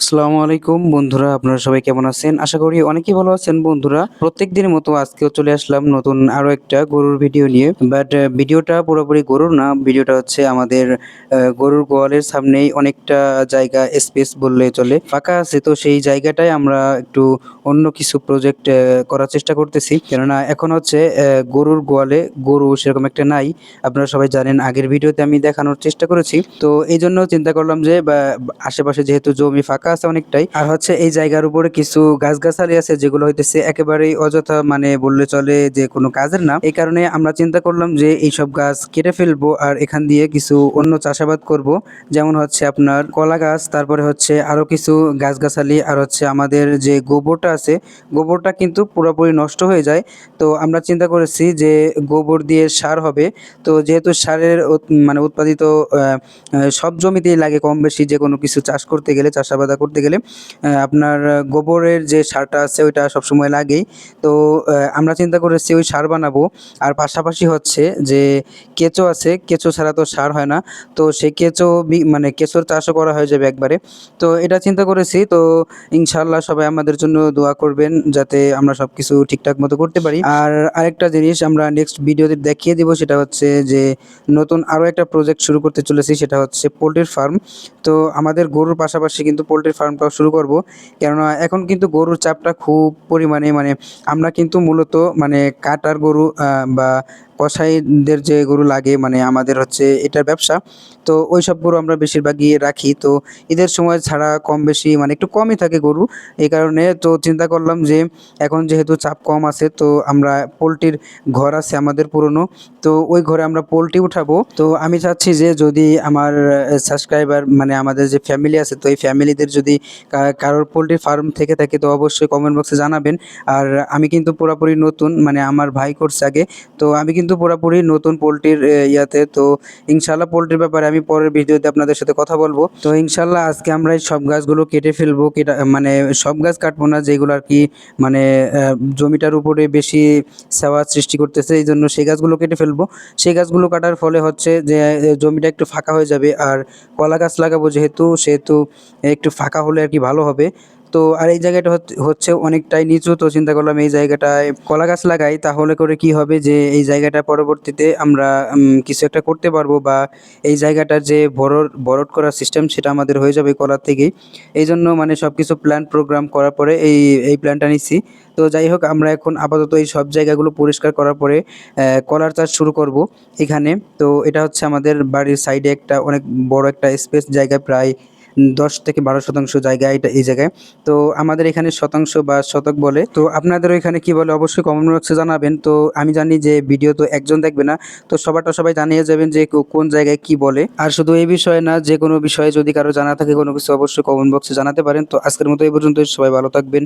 আসসালামু আলাইকুম বন্ধুরা, আপনারা সবাই কেমন আছেন? আশা করি অনেকেই ভালো আছেন বন্ধুরা। প্রত্যেক দিনের মতো আজকেও চলে আসলাম নতুন আরও একটা গরুর ভিডিও নিয়ে। বাট ভিডিওটা পুরোপুরি গরুর না ভিডিওটা হচ্ছে আমাদের গরুর গোয়ালের সামনেই অনেকটা জায়গা স্পেস বললে চলে। ফাঁকা আছে, তো সেই জায়গাটায় আমরা একটু অন্য কিছু প্রজেক্ট করার চেষ্টা করতেছি। কেননা এখন হচ্ছে গরুর গোয়ালে গরু সেরকম একটা নাই। আপনারা সবাই জানেন, আগের ভিডিওতে আমি দেখানোর চেষ্টা করেছি। তো এই জন্য চিন্তা করলাম যে আশেপাশে যেহেতু জমি ফাঁকা আছে অনেকটাই। আর হচ্ছে এই জায়গার উপরে কিছু গাছগাছালি আছে যেগুলো হইতেছে একেবারেই অযথা মানে বললে চলে যে কোনো কাজের না। এই কারণে আমরা চিন্তা করলাম যে এইসব গাছ কেটে ফেলব আর এখান দিয়ে কিছু অন্য চাষাবাদ করব। যেমন হচ্ছে আপনার কলা গাছ, তারপরে হচ্ছে আরও কিছু গাছগাছালি আর হচ্ছে আমাদের যে গোবরটা আছে, গোবরটা কিন্তু পুরোপুরি নষ্ট হয়ে যায়। তো আমরা চিন্তা করেছি যে গোবর দিয়ে সার হবে। তো যেহেতু সারের মানে উৎপাদিত সব জমিতেই লাগে কম বেশি যে কোনো কিছু চাষ করতে গেলে, চাষাবাদা করতে গেলে আপনার গোবরের যে সারটা আছে ওইটা সবসময় লাগেই। তো আমরা চিন্তা করেছি ওই সার বানাবো। আর পাশাপাশি হচ্ছে যে কেঁচো আছে, কেঁচো ছাড়া তো সার হয় না। তো সেই কেঁচো মানে কেঁচোর চাষও করা হয়ে যাবে একবারে। তো এটা চিন্তা করেছি, তো ইনশাল্লাহ সবাই আমাদের জন্য দোয়া করবেন যাতে আমরা সব কিছু ঠিকঠাক মতো করতে পারি। আর আরেকটা জিনিস আমরা নেক্সট ভিডিওতে দেখিয়ে দিব, সেটা হচ্ছে যে নতুন আরও একটা প্রজেক্ট শুরু করতে চলেছি, সেটা হচ্ছে পোলট্রির ফার্ম তো আমাদের গরুর পাশাপাশি কিন্তু পোলট্রির ফার্মটাও শুরু করব। কেননা এখন কিন্তু গরুর চাপটা খুব পরিমাণে মানে আমরা কিন্তু মূলত মানে কাটার গরু বা কসাইদের যে গরু লাগে মানে আমাদের হচ্ছে এটার ব্যবসা, তো ওই সব গরু আমরা বেশিরভাগই রাখি। তো ঈদের সময় ছাড়া কম বেশি মানে একটু কমই থাকে গরু। এই কারণে তো চিন্তা করলাম যে, এখন যেহেতু চাপ কম আছে, তো আমরা পোলট্রির ঘর আছে আমাদের পুরনো, তো ওই ঘরে আমরা পোলট্রি উঠাবো। তো আমি চাচ্ছি যে, যদি আমার সাবস্ক্রাইবার মানে আমাদের যে ফ্যামিলি আছে, তো এই ফ্যামিলিদের যদি কারোর পোলট্রি ফার্ম থেকে থাকে, তো অবশ্যই কমেন্ট বক্সে জানাবেন। আর আমি কিন্তু পুরোপুরি নতুন মানে আমার ভাই করছে আগে, তো আমি কিন্তু পুরোপুরি নতুন পোলট্রির ইয়াতে। তো ইনশাল্লাহ পোলট্রির ব্যাপারে আমি পরের ভিডিওতে আপনাদের সাথে কথা বলব। তো ইনশাল্লাহ আজকে আমরা সব গাছগুলো কেটে ফেলব মানে সব গাছ কাটবো না, যেগুলো আর কি মানে জমিটার উপরে বেশি সেওয়া সৃষ্টি করতেছে, এই জন্য সেই গাছগুলো কেটে ফেলব। সেই গাছগুলো কাটার ফলে হচ্ছে যে জমিটা একটু ফাঁকা হয়ে যাবে, আর কলা গাছ লাগাবো যেহেতু, সেহেতু একটু ফাঁকা হলে আর কি ভালো হবে। তো আর এই জায়গাটা হচ্ছে- অনেকটাই নিচু, তো চিন্তা করলাম এই জায়গাটায় কলা গাছ লাগাই, তাহলে করে কি হবে যে এই জায়গাটা পরবর্তীতে আমরা কিছু একটা করতে পারব বা এই জায়গাটার যে ভরট ভরট করার সিস্টেম সেটা আমাদের হয়ে যাবে কলার থেকেই এই জন্য মানে সব কিছু প্ল্যান প্রোগ্রাম করার পরে এই এই প্ল্যানটা নিচ্ছি তো যাই হোক, আমরা এখন আপাতত এই সব জায়গাগুলো পরিষ্কার করার পরে কলার চাষ শুরু করব এখানে। তো এটা হচ্ছে আমাদের বাড়ির সাইডে একটা অনেক বড় একটা স্পেস জায়গা প্রায় দশ থেকে বারো শতাংশ জায়গা এটা এই জায়গায়। তো আমাদের এখানে শতাংশ বা শতক বলে। তো আপনাদের এখানে কি বলে? অবশ্যই কমেন্ট বক্সে জানাবেন। তো আমি জানি যে ভিডিও তো একজন দেখবে না। তো সবারটা সবাই জানিয়ে যাবেন যে কোন জায়গায় কি বলে। আর শুধু এই বিষয়ে না, যে কোনো বিষয়ে যদি কারও জানা থাকে কোনো কিছু অবশ্যই কমেন্ট বক্সে জানাতে পারেন। তো আজকের মতো এই পর্যন্ত সবাই ভালো থাকবেন।